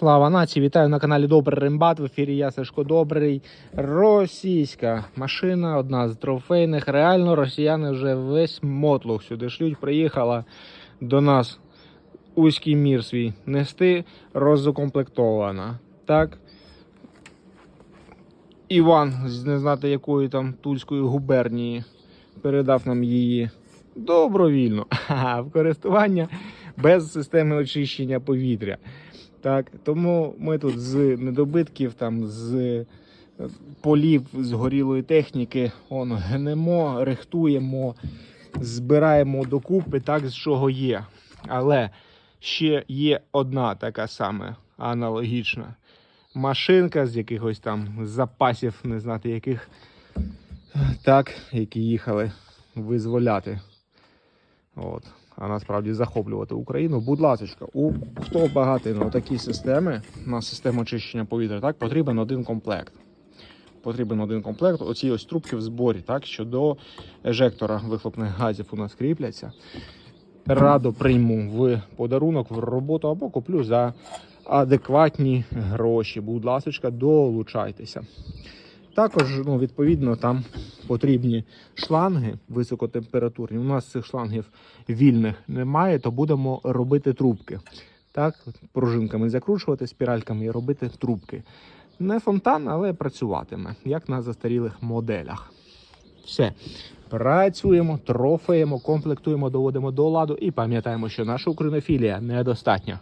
Слава нації, вітаю на каналі Добрий Рембат. В ефірі я Сашко Добрий. Російська машина, одна з трофейних. Реально росіяни вже весь мотлух сюди шлють. Приїхала до нас узький мір свій нести, розукомплектована. Так. Іван не знати якої там Тульської губернії передав нам її добровільно в користування без системи очищення повітря. Так, тому ми тут з недобитків, там, з е, полів згорілої техніки он, гнемо, рихтуємо, збираємо докупи так, з чого є. Але ще є одна така саме аналогічна машинка з якихось там запасів, не знати яких, так, які їхали визволяти. От. А насправді захоплювати Україну. Будь ласка, у хто багатий на такі системи, на систему очищення повітря, так, потрібен один комплект. Потрібен один комплект. Оці ось трубки в зборі, так, що до ежектора вихлопних газів у нас кріпляться. Радо прийму в подарунок в роботу або куплю за адекватні гроші. Будь ласка, долучайтеся. Також, ну, відповідно, там потрібні шланги високотемпературні. У нас цих шлангів вільних немає, то будемо робити трубки. Так, пружинками закручувати, спіральками і робити трубки. Не фонтан, але працюватиме, як на застарілих моделях. Все. Працюємо, трофеємо, комплектуємо, доводимо до ладу і пам'ятаємо, що наша українофілія недостатня.